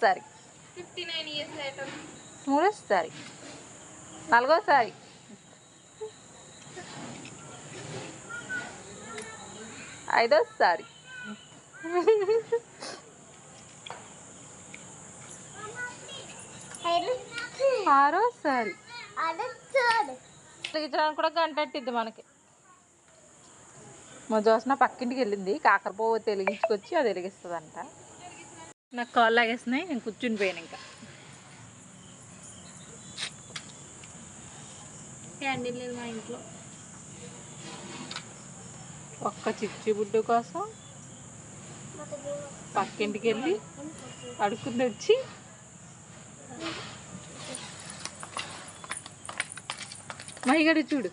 మూడోసారి. మూడోసారి. నాలుగోసారి. ఐదోసారి. ఆరోసారి. వెలిగించడానికి కూడా గంట పట్టిద్ది మనకి. మా జోసన పక్కింటికి వెళ్ళింది. కాకరపువ్వు వెలిగించుకొచ్చి అది వెలిగిస్తుందంట. నాకు కాల్ లాగేస్తున్నాయి నేను కూర్చుని పోయాను ఇంకా. క్యాండిల్ లేదు మా ఇంట్లో. ఒక్క చిచ్చి బుడ్డు కోసం పక్కింటికి వెళ్ళి అడుక్కుని వచ్చి మహిగడు చూడు.